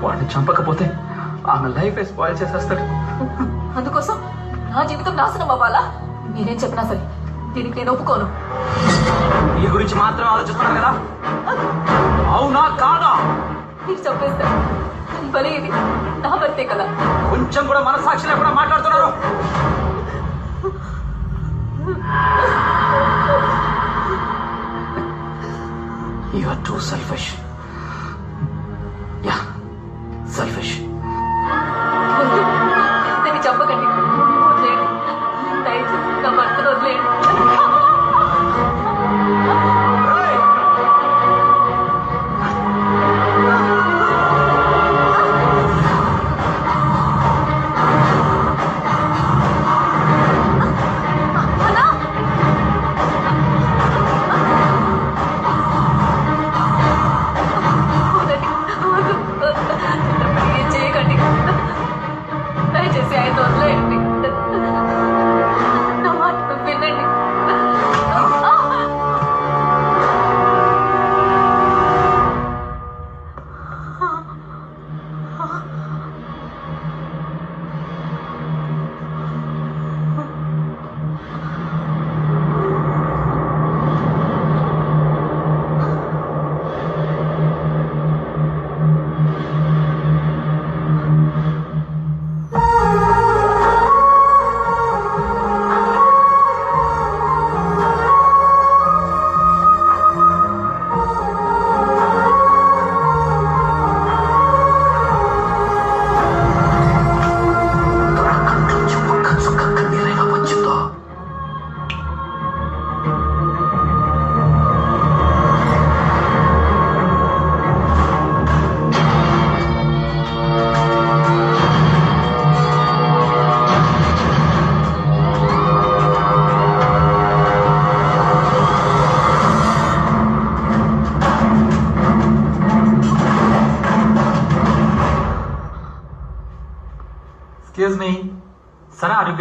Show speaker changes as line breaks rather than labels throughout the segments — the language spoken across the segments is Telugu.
వాడిని చంపకపోతే ఆమె లైఫ్ స్పాయిల్ చేసేస్తాడు.
అందుకోసం నా జీవితం నాశనం అవ్వాలా? మీరేం చెప్పినా సరే దీనికి నేను ఒప్పుకోను.
నీ గురించి మాత్రం ఆలోచిస్తున్నాను కదా? అవునా కాదా?
మీరు చంపేస్తారు కానీ భలే ఇది నా భర్తే కదా.
కొంచెం కూడా మనసాక్షి లేకుండా మాట్లాడుతున్నారు.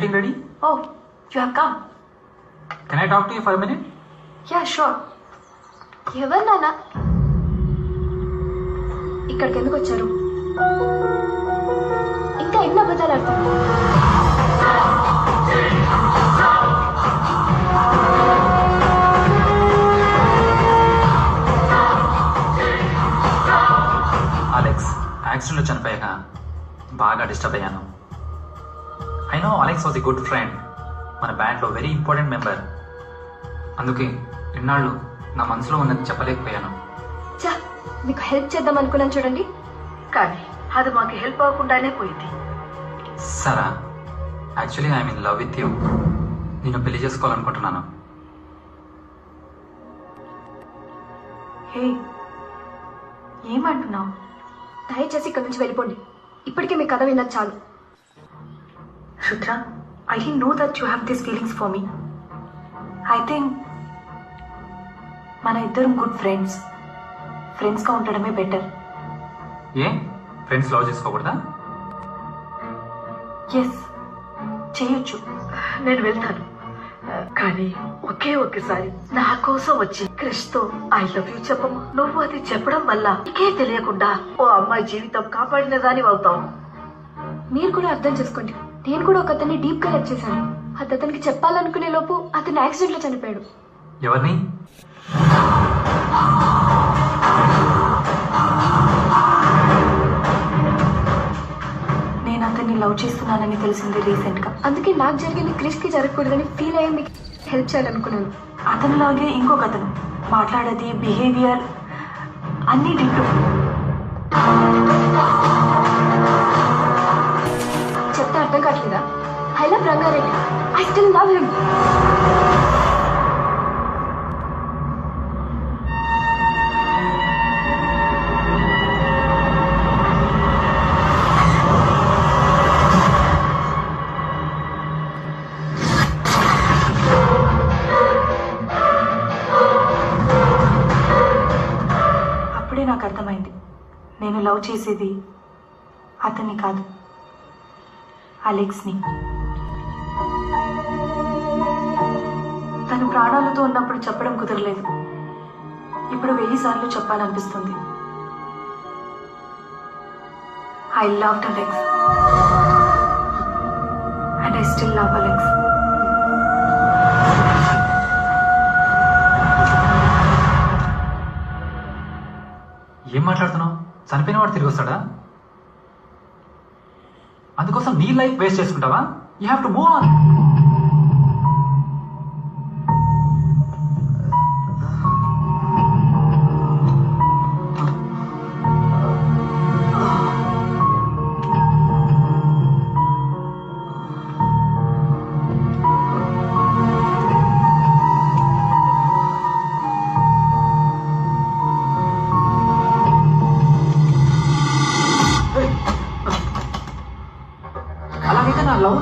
Getting ready?
Oh you have come
Can I talk to you for a minute?
Yeah sure ఎవరు నాన్న? ఇక్కడికి ఎందుకు వచ్చారు? ఇంకా ఎన్ని అబద్ధాలు ఆడుతున్నారు?
అలెక్స్ యాక్సిడెంట్లో చనిపోయాక బాగా డిస్టర్బ్ అయ్యాను. I know Alex was a good friend మన బ్యాండ్లో వెరీ ఇంపార్టెంట్ మెంబర్ అందుకే ఇన్నాళ్ళు నా మనసులో ఉన్నది చెప్పలేకపోయాను.
చా మీకు హెల్ప్ చేద్దాం అనుకున్నాను చూడండి.
కానీ అది మాకు హెల్ప్ అవ్వకుండానే పోయింది.
Sarah actually I mean love with you నేను పెళ్ళి చేసుకోవాలనుకుంటున్నాను.
హే ఏమంటున్నావు?
దయచేసి ఇక్కడి నుంచి వెళ్ళిపోండి. ఇప్పటికే మీ కథ విన్నది చాలు.
Rudra I know that you have this feelings for me I think మన ఇద్దరం గుడ్ ఫ్రెండ్స్ ఫ్రెండ్స్గా ఉండడమే బెటర్
ఏ? ఫ్రెండ్స్ లవ్ చేసుకోకూడదా?
ఎస్ చేయొచ్చు. నేను వెళ్తాను. కానీ ఒకే ఒక్కసారి నా కోసం వచ్చి క్రిష్తో ఐ లవ్ యూ చెప్పమ్మా. నువ్వు అది చెప్పడం వల్ల నీకే తెలియకుండా ఓ అమ్మాయి జీవితం కాపాడిన దాని అవుతావు
మీరు కూడా అర్థం చేసుకోండి. నేను కూడా ఒక అతన్ని డీప్గా చేశాను. అది అతనికి చెప్పాలనుకునే లోపు అతను యాక్సిడెంట్లో చనిపోయాడు.
ఎవరిని?
నేను అతన్ని లవ్ చేస్తున్నానని తెలిసింది రీసెంట్గా.
అందుకే నాకు జరిగింది క్రిష్కి జరగకూడదని ఫీల్ అయ్యి మీకు హెల్ప్ చేయాలనుకున్నాను.
అతనిలాగే ఇంకొక అతను. మాట్లాడేది బిహేవియర్ అన్ని డిట్టు
చెప్తే అర్థం కావట్లేదా? I love Rangareddy I still love him
అప్పుడే నాకు అర్థమైంది. నేను లవ్ చేసేది అతన్ని కాదు. అలెక్స్ని. తను ప్రాణాలతో ఉన్నప్పుడు చెప్పడం కుదరలేదు. ఇప్పుడు వెయ్యి సార్లు చెప్పాలనిపిస్తుంది.
I love Alex and I still love Alex
ఏం మాట్లాడుతున్నావు? చనిపోయిన వాడు తిరిగి వస్తాడా? లైఫ్ వేస్ట్ చేసుకుంటావా? You have to move on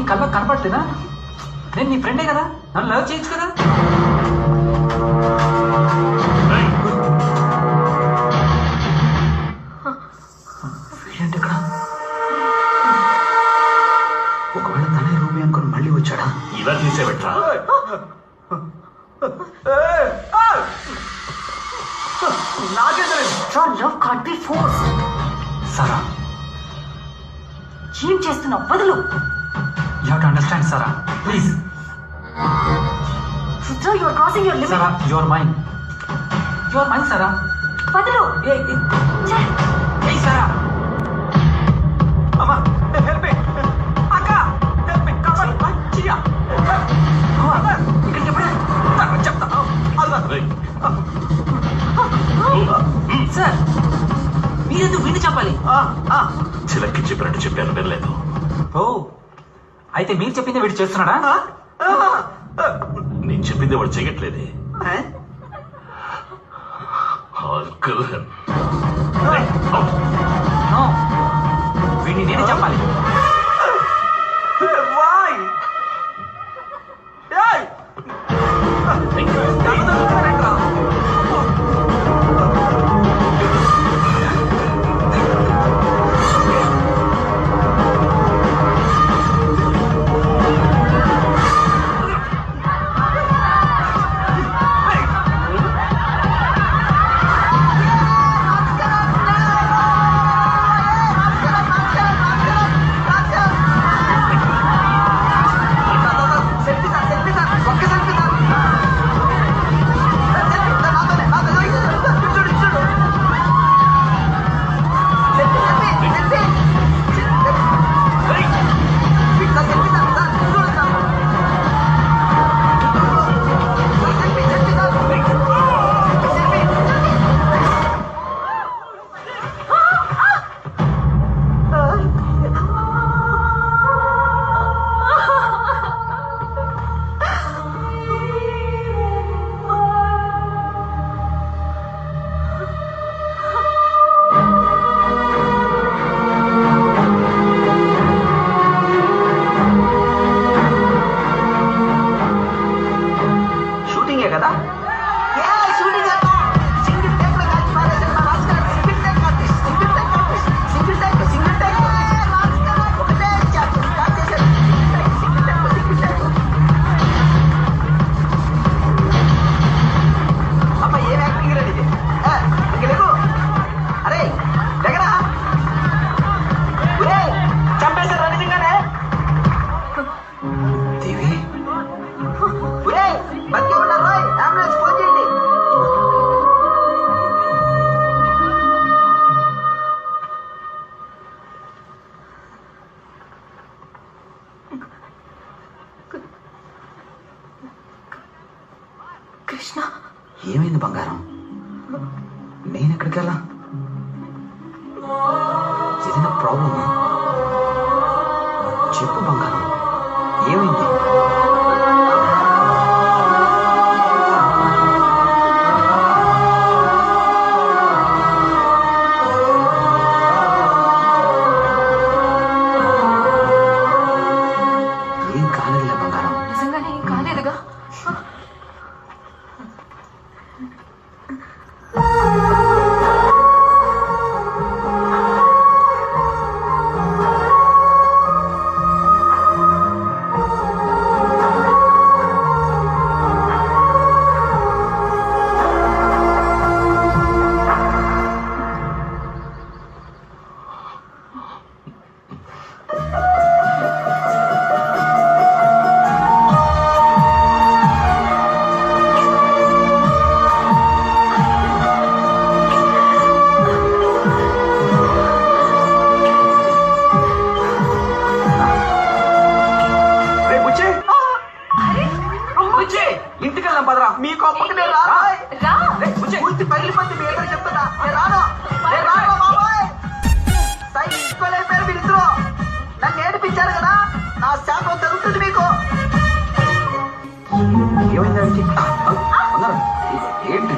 నా లవ్ నీ కళ్ళకు కనపడలేదా నేను నీ ఫ్రెండే కదా? నన్ను లవ్ చేయొచ్చు కదా? వీడేంటి ఇక్కడ? ఒకవేళ తనే రూబీ అనుకుని మళ్ళీ వచ్చాడా?
ఇలా.
సారా.
ఏం చేస్తున్నావు వదులు.
You have to understand Sarah please
Rudra your crossing your limit
Sarah your mind your mind Sarah
వదులు!
Hey, Sarah! అమ్మా హెల్ప్ మీ అక్క హెల్ప్ మీ కమల్ చియా ఇక్కడ చెప్పండి చెప్తా
సార్ మీరెందుకు విని చెప్పాలి
చిలక్కి చెప్పినట్టు చెప్పాను వినలేదు
ఓ అయితే మీరు చెప్పింది వీడు చేస్తున్నాడా?
నేను చెప్పింది వాడు.
నో. వీడిని నేనే చెప్పాలి.
షూటింగే కదా అమ్మ ఏమైంది బంగారం? నేను ఎక్కడికి వెళ్ళా వెళ్దాం పదరా మీ కొప్పకి నేను రాను? పగిలిపోతే మీ ఎదురు చెప్తున్నా. నేను రాను? నేను రాను బాబాయ్? మీరిద్దరు నన్ను ఏడిపించారు కదా? నా శాపం తగ్గుతుంది మీకు. ఏమైందా బుచ్చి? ఆ, ఆ, అన్నారు ఏంటి?